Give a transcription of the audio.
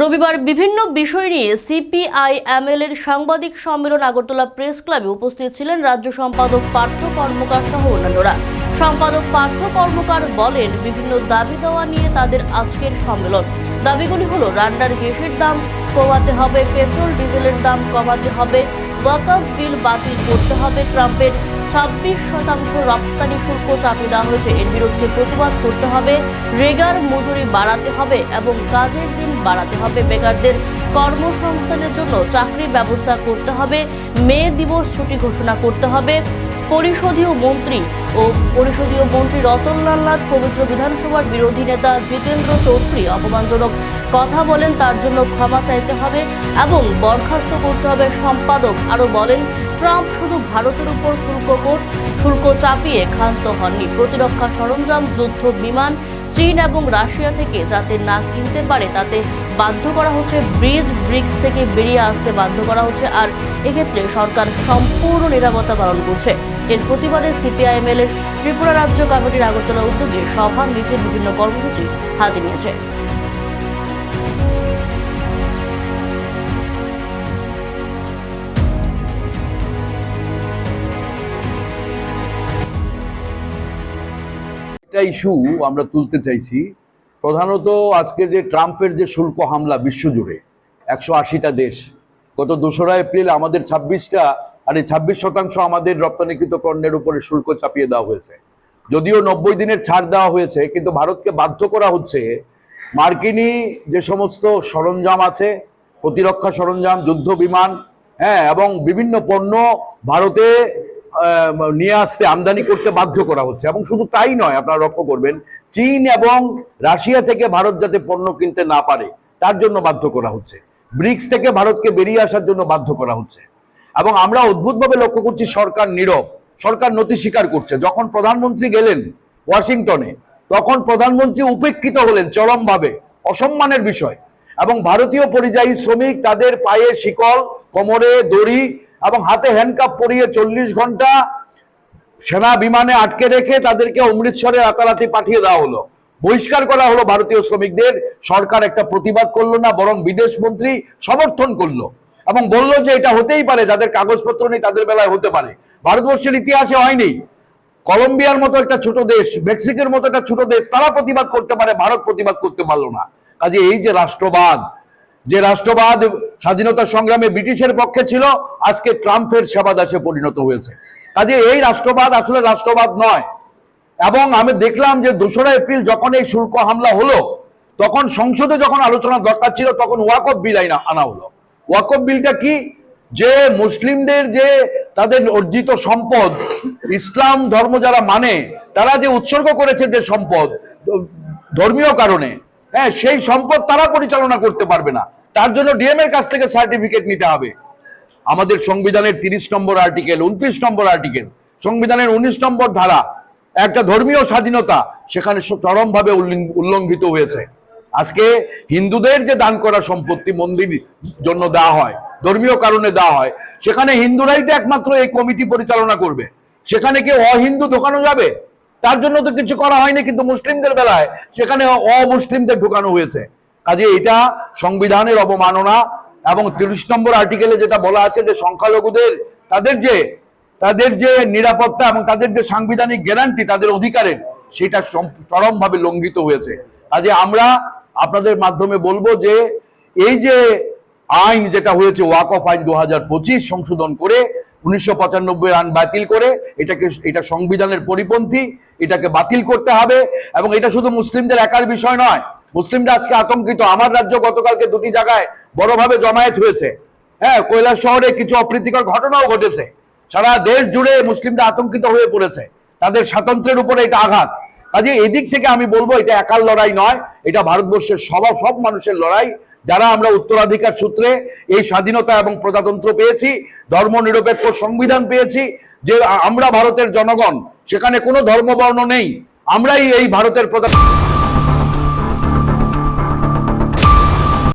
রবিবার বিভিন্ন বিষয় নিয়ে সিপিআইএমএল এর সাংবাদিক সম্মেলন আগরতলা প্রেস ক্লাবে উপস্থিত ছিলেন রাজ্য সম্পাদক পার্থ কর্মকার সহ অন্যান্যরা। সম্পাদক পার্থ কর্মকার বলেন, বিভিন্ন দাবি দেওয়া নিয়ে তাদের আজকের সম্মেলন। দাবিগুলি হলো, রান্নার গ্যাসের দাম কমাতে হবে, পেট্রোল, ডিজেলের দাম কমাতে হবে ওয়াকআপ বিল বাতিল করতে হবে ট্রাম্পের ছাব্বিশ শতাংশ রপ্তানি শুল্ক চাপিয়ে দেওয়া হয়েছে। এর বিরুদ্ধে প্রতিবাদ করতে হবে, রেগার মজুরি বাড়াতে হবে এবং কাজের দিন বাড়াতে হবে। বেকারদের কর্মসংস্থানের জন্য চাকরি ব্যবস্থা করতে হবে, মে দিবস ছুটি ঘোষণা করতে হবে। পরিষদীয় মন্ত্রী ও পরিষদীয় মন্ত্রী রতনলাল নাথ পবিত্র বিধানসভার বিরোধী নেতা জিতেন্দ্র চৌধুরী অপমানজনক কথা বলেন, তার জন্য ক্ষমা চাইতে হবে এবং বরখাস্ত করতে হবে সম্পাদক। আরও বলেন, ট্রাম্প শুধু ভারতের উপর শুল্ক কোট শুল্ক চাপিয়ে ক্ষান্ত হননি। প্রতিরক্ষা সরঞ্জাম, যুদ্ধ বিমান, চীন এবং রাশিয়া থেকে যাতে না কিনতে পারে, তাতে বাধ্য করা হচ্ছে ব্রিজ, ব্রিক্স থেকে বেরিয়ে আসতে বাধ্য করা হচ্ছে আর এক্ষেত্রে সরকার সম্পূর্ণ নিরাপত্তা পালন করছে। এর প্রতিবাদে সিপিআইএমএল এর ত্রিপুরা রাজ্য কমিটির আগরতলা উদ্যোগে সভা মিছিল বিভিন্ন কর্মসূচি হাতে নিয়েছে। একটা ইস্যু আমরা তুলতে চাইছি। প্রধানত আজকে যে ট্রাম্পের যে শুল্ক হামলা বিশ্বজুড়ে, একশো আশিটা দেশ, গত দোসরা এপ্রিল আমাদের ছাব্বিশটা, আর এই ছাব্বিশ শতাংশ আমাদের রপ্তানিকৃত পণ্যের উপরে শুল্ক চাপিয়ে দেওয়া হয়েছে। যদিও নব্বই দিনের ছাড় দেওয়া হয়েছে, কিন্তু ভারতকে বাধ্য করা হচ্ছে মার্কিনী যে সমস্ত সরঞ্জাম আছে, প্রতিরক্ষা সরঞ্জাম, যুদ্ধ বিমান হ্যাঁ এবং বিভিন্ন পণ্য ভারতে নিয়ে আসতে আমদানি করতে বাধ্য করা হচ্ছে। এবং শুধু তাই নয়, আপনারা লক্ষ্য করবেন, চীন এবং রাশিয়া থেকে ভারত যাতে পণ্য কিনতে না পারে, তার জন্য বাধ্য করা হচ্ছে। ব্রিক্স থেকে ভারতকে বেরিয়ে আসার জন্য বাধ্য করা হচ্ছে। এবং আমরা অদ্ভুতভাবে লক্ষ্য করছি, সরকার নীরব, সরকার নথি স্বীকার করছে। যখন প্রধানমন্ত্রী গেলেন ওয়াশিংটনে, তখন প্রধানমন্ত্রী উপেক্ষিত হলেন চরমভাবে, অসম্মানের বিষয়। এবং ভারতীয় পরিযায়ী শ্রমিক তাদের পায়ে শিকল, কোমরে দড়ি এবং হাতে হ্যান্ডকাপ পরিয়ে চল্লিশ ঘণ্টা সেনা বিমানে আটকে রেখে তাদেরকে অমৃতসরে রাতারাতি পাঠিয়ে দেওয়া হলো। বহিষ্কার করা হলো ভারতীয় শ্রমিকদের। সরকার একটা প্রতিবাদ করল না, বরং বিদেশ মন্ত্রী সমর্থন করল এবং বলল যে এটা হতেই পারে, যাদের কাগজপত্র নেই তাদের বেলায় হতে পারে। ভারতবর্ষের ইতিহাসে হয়নি। কলম্বিয়ার মতো একটা ছোট দেশ, মেক্সিকোর মতো একটা ছোট দেশ, তারা প্রতিবাদ করতে পারে, ভারত প্রতিবাদ করতে পারল না। কাজে এই যে রাষ্ট্রবাদ যে রাষ্ট্রবাদ স্বাধীনতা সংগ্রামে ব্রিটিশের পক্ষে ছিল, আজকে ট্রাম্পের সেবাদাসে পরিণত হয়েছে। কাজে এই রাষ্ট্রবাদ আসলে রাষ্ট্রবাদ নয়। এবং আমি দেখলাম যে দোসরা এপ্রিল যখন এই শুল্ক হামলা হলো, তখন সংসদে যখন আলোচনা দরকার ছিল, তখন ওয়াকফ বিল আনা হলো। ওয়াকফ বিলটা কি? যে মুসলিমদের যে তাদের অর্জিত সম্পদ, ইসলাম, ধর্ম যারা মানে তারা যে উৎসর্গ করেছে যে সম্পদ, ধর্মীয় কারণে হ্যাঁ সেই সম্পদ তারা পরিচালনা করতে পারবে না। তার জন্য ডিএম এর কাছ থেকে সার্টিফিকেট নিতে হবে। আমাদের সংবিধানের তিরিশ নম্বর আর্টিকেল উনত্রিশ নম্বর আর্টিকেল সংবিধানের উনিশ নম্বর ধারা, একটা ধর্মীয় স্বাধীনতা সেখানে চরমভাবে উল্লিং- উল্লঙ্ঘিত হয়েছে। আজকে হিন্দুদের যে দান করা সম্পত্তি মন্দির জন্য দেওয়া হয়, ধর্মীয় কারণে দেওয়া হয়, সেখানে হিন্দুরাই তো একমাত্র এই কমিটি পরিচালনা করবে। সেখানে কি অহিন্দু ঢোকানো যাবে? তার জন্য তো কিছু করা হয়নি, কিন্তু মুসলিমদের বেলায় সেখানে অমুসলিমদের ঢোকানো হয়েছে। কাজে এটা সংবিধানের অবমাননা এবং তিরিশ নম্বর আর্টিকেলে যেটা বলা আছে যে সংখ্যালঘুদের, তাদের যে তাদের যে নিরাপত্তা এবং তাদের যে সাংবিধানিক গ্যারান্টি, তাদের অধিকারের, সেটা চরমভাবে লঙ্ঘিত হয়েছে। কাজে আমরা আপনাদের মাধ্যমে বলব যে, এই যে আইন যেটা হয়েছে, ওয়াক অফ আইন দু হাজার পঁচিশ সংশোধন করে, উনিশশো পঁচানব্বই আইন বাতিল করে, এটাকে, এটা সংবিধানের পরিপন্থী, এটাকে বাতিল করতে হবে এবং এটা শুধু মুসলিমদের একার বিষয় নয় মুসলিমরা আজকে আতঙ্কিত। আমার রাজ্য গতকালকে দুটি জায়গায় বড়ভাবে জমায়েত হয়েছে। হ্যাঁ কৈলাস শহরে কিছু অপ্রীতিকর ঘটনাও ঘটেছে। সারা দেশ জুড়ে মুসলিমরা আতঙ্কিত হয়ে পড়েছে। তাদের স্বাতন্ত্রের উপরে এটা আঘাত। কাজে এদিক থেকে আমি বলব, এটা একার লড়াই নয়, এটা ভারতবর্ষের সব সব মানুষের লড়াই। যারা আমরা উত্তরাধিকার সূত্রে এই স্বাধীনতা এবং প্রজাতন্ত্র পেয়েছি ধর্ম নিরপেক্ষ সংবিধান পেয়েছি, যে আমরা ভারতের জনগণ, সেখানে কোনো ধর্মবর্ণ নেই। আমরাই এই ভারতের প্রধান